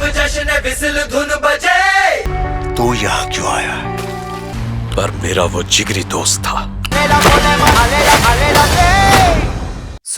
सब जश्न बिसिल धुन बजे। तू यहाँ क्यों आया? पर मेरा वो जिगरी दोस्त था।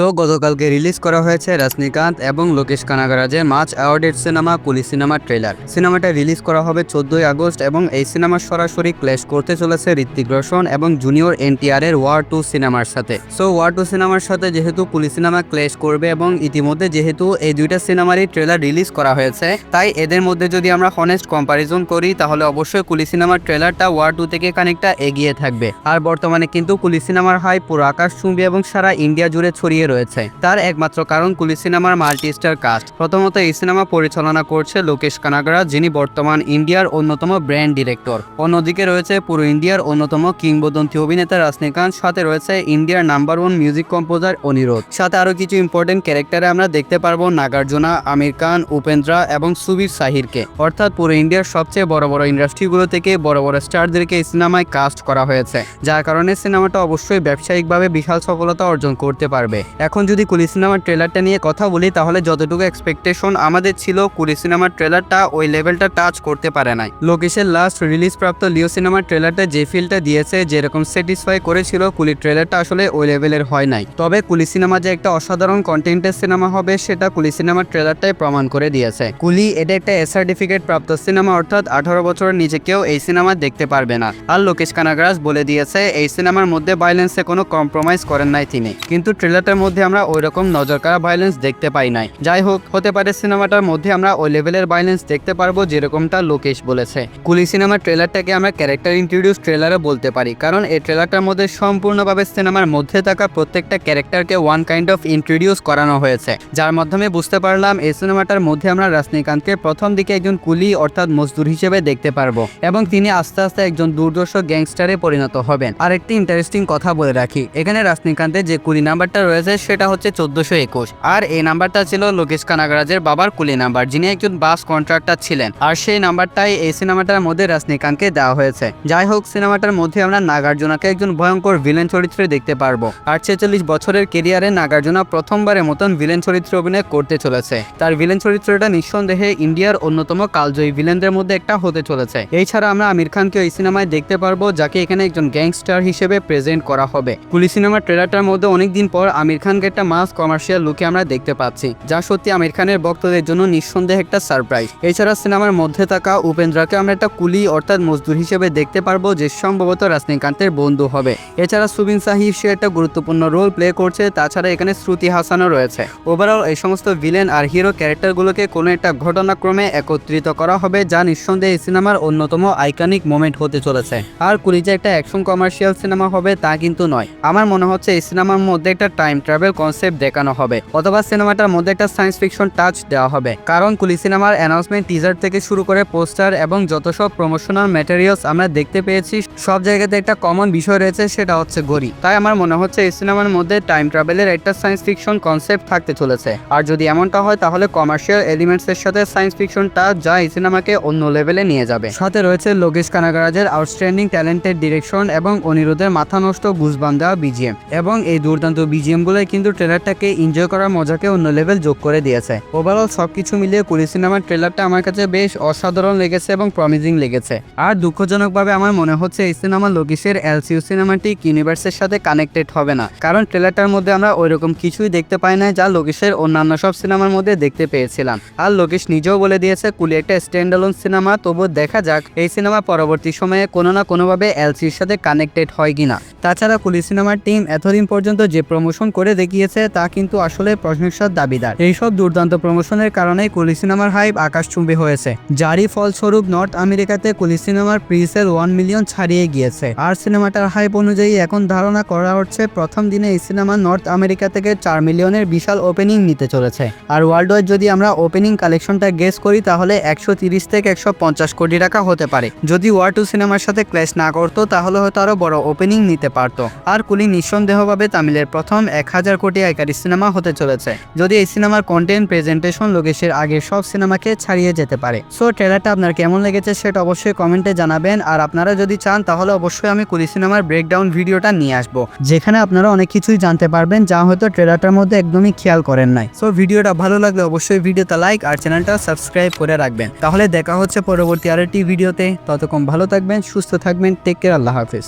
সো গতকালকে রিলিজ করা হয়েছে রজনীকান্ত এবং লোকেশ কানাগরাজের মার্চ অ্যাওয়ার্ডের সিনেমা কুলি সিনেমার ট্রেলার। সিনেমাটা রিলিজ করা হবে চোদ্দই আগস্ট এবং এই সিনেমা সরাসরি ক্ল্যাশ করতে চলেছে ঋত্বিক রোশন এবং জুনিয়র এনটিআর এর ওয়ার টু সিনেমার সাথে। সো ওয়ার টু সিনেমার সাথে যেহেতু কুলি সিনেমা ক্ল্যাশ করবে এবং ইতিমধ্যে যেহেতু এই দুইটা সিনেমারই ট্রেলার রিলিজ করা হয়েছে, তাই এদের মধ্যে যদি আমরা হনেস্ট কম্পারিজন করি, তাহলে অবশ্যই কুলি সিনেমার ট্রেলারটা ওয়ার টু থেকে খানিকটা এগিয়ে থাকবে। আর বর্তমানে কিন্তু কুলি সিনেমার হাই পুরো আকাশ চুম্বি এবং সারা ইন্ডিয়া জুড়ে ছড়িয়ে রয়েছে। তার একমাত্র কারণ কুলি সিনেমার মাল্টি স্টার কাস্ট। প্রথমত এই সিনেমা পরিচালনা করছে লোকেশ কানাগরা যিনি বর্তমান ইন্ডিয়ার অন্যতম ব্র্যান্ড ডিরেক্টর। অন্যদিকে রয়েছে পুরো ইন্ডিয়ার অন্যতম কিংবদন্তি অভিনেতা রজনীকান্ত, সাথে রয়েছে ইন্ডিয়ার number one music composer Anirudh. সাথে আরও কিছু ইম্পর্টেন্ট ক্যারেক্টারে আমরা দেখতে পারব নাগার্জুনা, আমির খান, উপেন্দ্রা এবং সুবীর সাহিরকে। অর্থাৎ পুরো ইন্ডিয়ার সবচেয়ে বড় বড় ইন্ডাস্ট্রিগুলো থেকে বড় বড় স্টারদেরকে এই সিনেমায় কাস্ট করা হয়েছে, যার কারণে সিনেমাটা অবশ্যই ব্যবসায়িকভাবে বিশাল সফলতা অর্জন করতে পারবে। এখন যদি কুলি সিনেমার ট্রেলারটা নিয়ে কথা বলি, তাহলে যতটুকু এক্সপেকটেশন আমাদের ছিল, কুলি সিনেমার ট্রেলারটা ওই লেভেলটা টাচ করতে পারে নাই। লোকেশের লাস্ট রিলিজ প্রাপ্ত লিও সিনেমার ট্রেলারটা যে ফিলটা দিয়েছে, যেরকম স্যাটিসফাই করেছিল, কুলি ট্রেলারটা আসলে ওই লেভেলের হয় নাই। তবে কুলি সিনেমা যে একটা অসাধারণ কন্টেন্টের সিনেমা হবে, সেটা কুলি সিনেমার ট্রেলারটাই প্রমাণ করে দিয়েছে। কুলি, এটা একটা এস সার্টিফিকেট প্রাপ্ত সিনেমা, অর্থাৎ আঠারো বছরের নিচে কেউ এই সিনেমা দেখতে পারবে না। আর লোকেশ কানাগরাজ বলে দিয়েছে, এই সিনেমার মধ্যে ভাইলেন্সে কোনো কম্প্রোমাইজ করেন নাই তিনি। কিন্তু ট্রেলারটার মধ্যে আমরা ওই রকম নজর কাড়া ভাইলেন্স দেখতে পাই নাই। যাই হোক হতে পারে সিনেমাটার মধ্যে আমরা ওই লেভেলের ভাইলেন্স দেখতে পারব যেরকমটা লোকেশ বলেছে। কুলি সিনেমার ট্রেলারটাকে আমরা ক্যারেক্টার ইন্ট্রোডিউস ট্রেলারে বলতে পারি, কারণ এই ট্রেলারটার মধ্যে সম্পূর্ণভাবে সিনেমার মধ্যে থাকা প্রত্যেকটা ক্যারেক্টারকে ওয়ান কাইন্ড অফ ইন্ট্রোডিউস করানো হয়েছে। যার মাধ্যমে বুঝতে পারলাম এই সিনেমাটার মধ্যে আমরা রজনীকান্তকে প্রথম দিকে একজন কুলি অর্থাৎ মজদুর হিসেবে দেখতে পারব, এবং তিনি আস্তে আস্তে একজন দুর্দর্শ গ্যাংস্টারে পরিণত হবেন। আর একটি ইন্টারেস্টিং কথা বলে রাখি, এখানে রজনীকান্তের যে কুলি নাম্বারটা রয়েছে সেটা হচ্ছে চোদ্দশো একুশ। আর এই নাম্বারটা ছিল লোকেশ কানাগরাজের বাবার কুলি নাম্বার, যিনি একজন বাস কন্ট্রাক্টর ছিলেন। আর সেই নাম্বারটাই এই সিনেমাটার মধ্যে রজনীকান্তকে দেওয়া হয়েছে। যাই হোক, সিনেমাটার মধ্যে আমরা নাগার্জুনাকে একজন ভয়ঙ্কর ভিলেন চরিত্রে দেখতে পারব। আর ছেচল্লিশ বছরের কেরিয়ারে নাগার্জুনা প্রথমবারের মতন ভিলেন চরিত্রে অভিনয় করতে চলেছে। তার ভিলেন চরিত্রটা নিঃসন্দেহে ইন্ডিয়ার অন্যতম কালজয়ী ভিলেনদের মধ্যে একটা হতে চলেছে। এছাড়া আমরা আমির খানকে এই সিনেমায় দেখতে পারব, যাকে এখানে একজন গ্যাংস্টার হিসেবে প্রেজেন্ট করা হবে। কুলি সিনেমার ট্রেলারটার মধ্যে অনেকদিন পর আমির খানকে একটা মাস কমার্শিয়াল লুকে আমরা দেখতে পাচ্ছি, যা সত্যি আমির খানের ভক্তদের জন্য নিঃসন্দেহে একটা সারপ্রাইজ এছাড়া সিনেমার মধ্যে থাকা উপেন্দ্রাকে আমরা একটা কুলি অর্থাৎ মজদুর হিসেবে দেখতে পারব, যে সম্ভবত রজনীকান্তের বন্ধু হবে। এছাড়া সুবিন সাহিব সে একটা গুরুত্বপূর্ণ রোল প্লে করছে, তাছাড়া এখানে শ্রুতি হাসানও রয়েছে। ওভারঅল এই সমস্ত ভিলেন আর হিরো ক্যারেক্টারগুলোকে কোনো একটা ঘটনাক্রমে একত্রিত করা হবে, যা নিঃসন্দেহে এই সিনেমার অন্যতম আইকনিক মোমেন্ট হতে চলেছে। আর কুলি যে একটা অ্যাকশন কমার্শিয়াল সিনেমা হবে তা কিন্তু নয়। আমার মনে হচ্ছে এই সিনেমার মধ্যে একটা টাইম ট্রাভেল কনসেপ্ট দেখানো হবে, অথবা সিনেমাটার মধ্যে একটা সায়েন্স ফিকশন টাচ দেওয়া হবে। কারণ কুলি সিনেমার অ্যানাউন্সমেন্ট টিজার থেকে শুরু করে পোস্টার এবং যত সব প্রমোশনাল ম্যাটেরিয়ালস আমরা দেখতে পেয়েছি, সব জায়গাতে একটা কমন বিষয় রয়েছে, সেটা হচ্ছে ঘড়ি। তাই আমার মনে হচ্ছে এই সিনেমার মধ্যে টাইম ট্রাভেলের একটা সায়েন্স ফিকশন কনসেপ্ট থাকতে চলেছে। আর যদি এমনটা হয়, তাহলে কমার্শিয়াল এলিমেন্টস এর সাথে সায়েন্স ফিকশন টাচ যা এই সিনেমাকে অন্য লেভেলে নিয়ে যাবে। সাথে রয়েছে লোকেশ কানাগরাজের আউটস্ট্যান্ডিং ট্যালেন্টেড ডিরেকশন এবং অনিরুদ্ধের মাথা নষ্ট গুজবান দেওয়া বিজিএম এবং এই দুর্দান্ত বিজিএম গুলোই কিন্তু ট্রেলারটাকে এনজয় করার মজাকে অন্য লেভেল যোগ করে দিয়েছে। ওভারঅল সবকিছু মিলিয়ে কুলি সিনেমার ট্রেলারটা আমার কাছে বেশ অসাধারণ লেগেছে এবং প্রমিজিং লেগেছে। আর দুঃখজনকভাবে আমার মনে হচ্ছে এই সিনেমা লোকেশের এলসিউ সিনেমাটিক ইউনিভার্সের সাথে কানেক্টেড হবে না। কারণ ট্রেলারটার মধ্যে আমরা ওইরকম কিছুই দেখতে পাই না যা লোকেশের অন্যান্য সব সিনেমার মধ্যে দেখতে পেয়েছিলাম। আর লোকেশ নিজেও বলে দিয়েছে, কুলি একটা স্ট্যান্ডালোন সিনেমা তবু দেখা যাক এই সিনেমা পরবর্তী সময়ে কোনো না কোনোভাবে এলসির সাথে কানেক্টেড হয় কিনা। তাছাড়া কুলি সিনেমার টিম এতদিন পর্যন্ত যে প্রমোশন করে দেখিয়েছে তা কিন্তু আসলে প্রশংসার দাবিদার। এইসব দুর্দান্ত প্রমোশনের কারণেই কুলি সিনেমার হাইপ আকাশচুম্বী হয়েছে। যারই ফলস্বরূপ নর্থ আমেরিকাতে কুলি সিনেমার প্রিসেল ওয়ান মিলিয়ন ছাড়িয়ে গিয়েছে। আর সিনেমাটার হাইপ অনুযায়ী এখন ধারণা করা হচ্ছে প্রথম দিনে এই সিনেমা নর্থ আমেরিকা থেকে চার মিলিয়নের বিশাল ওপেনিং নিতে চলেছে। আর ওয়ার্ল্ড ওয়াইড যদি আমরা ওপেনিং কালেকশনটা গেস করি তাহলে একশো তিরিশ থেকে একশো পঞ্চাশ কোটি টাকা হতে পারে। যদি ওয়ার টু সিনেমার সাথে ক্ল্যাশ না করতো তাহলে হয়তো আরও বড় ওপেনিং নিতে পারতো। আর কুলি নিঃসন্দেহভাবে তামিলের প্রথম এক হাজার হাজার কোটি আয়কারী সিনেমা হতে চলেছে। যদি এই সিনেমার কন্টেন্ট প্রেজেন্টেশন লোকেশের আগের সব সিনেমাকে ছাড়িয়ে যেতে পারে। সো ট্রেলারটা আপনার কেমন লেগেছে সেটা অবশ্যই কমেন্টে জানাবেন। আর আপনারা যদি চান, তাহলে অবশ্যই আমি কুলি সিনেমার ব্রেকডাউন ভিডিওটা নিয়ে আসব। যেখানে আপনারা অনেক কিছুই জানতে পারবেন, যা হয়তো ট্রেলারটার মধ্যে একদমই খেয়াল করেন নাই। সো ভিডিওটা ভালো লাগলে অবশ্যই ভিডিওতে লাইক আর চ্যানেলটা সাবস্ক্রাইব করে রাখবেন। তাহলে দেখা হচ্ছে পরবর্তী আরেকটি ভিডিওতে ততক্ষণ ভালো থাকবেন, সুস্থ থাকবেন টেক কেয়ার আল্লাহ হাফিজ।